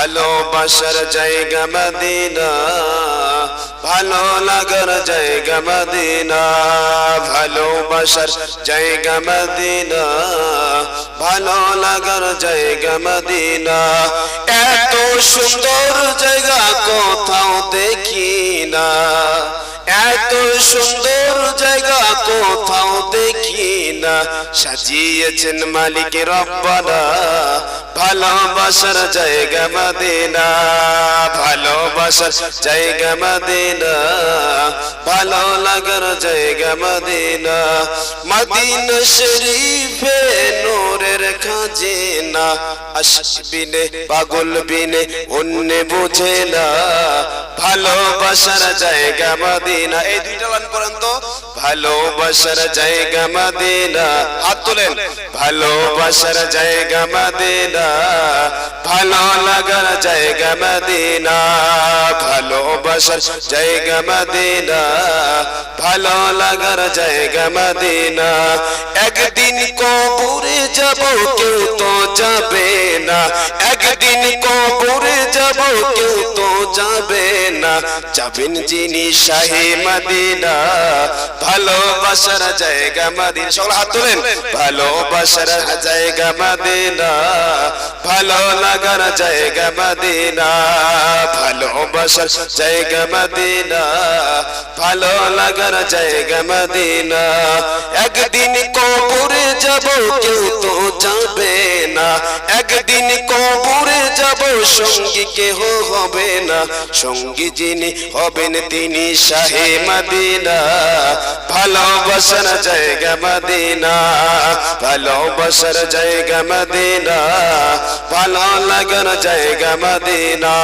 ভালোবাসার জায়গা মদিনা, ভালো লাগার জায়গা মদিনা ভালোবাসার জায়গা মদিনা, ভালো লাগার জায়গা মদিনা। এত সুন্দর জায়গা কোথাও দেখি না, এত সুন্দর জায়গা কোথাও দেখি না। সাজিয়েছেন মালিক রব্বানা ভালোবাসার জায়গা মদিনা ভালোবাসার জায়গা মদিনা, ভালো লাগার জায়গা মদিনা। মদিনা শরীফে নূরের খাজিনা আশবিনে পাগল বিনে অন্য বোঝে না ভালোবাসার জায়গা মদিনা। এই দুইটা লাইন করেন তো। ভালোবাসার জায়গা মদিনা। হাত তোলেন। ভালোবাসার জায়গা মদিনা। ভালো লাগার জায়গা মদিনা। ভালোবাসার জায়গা মদিনা। ভালো লাগার জায়গা মদিনা। একদিন কবরে যাব, কেউ তো যাবে না। একদিন কবরে যাব, কেউ তো যাবে না। যাবেন যিনি শাহে মদিনা। ভালোবাসার জায়গা মদিনা। সকল হাত তোলেন। ভালোবাসার জায়গা মদিনা। ভালো লাগার জায়গা মদিনা। ভালোবাসার জায়গা মদিনা। ভালো লাগার জায়গা মদিনা। একদিন যাব কেউ তো যাবে না। একদিন কবরে যাব, সঙ্গী কেহ হবে না। সঙ্গী যিনি হবেন তিনি শাহে মদিনা। ভালোবাসার জায়গা মদিনা। ভালোবাসার জায়গা মদিনা। ভালো লাগার জায়গা মদিনা।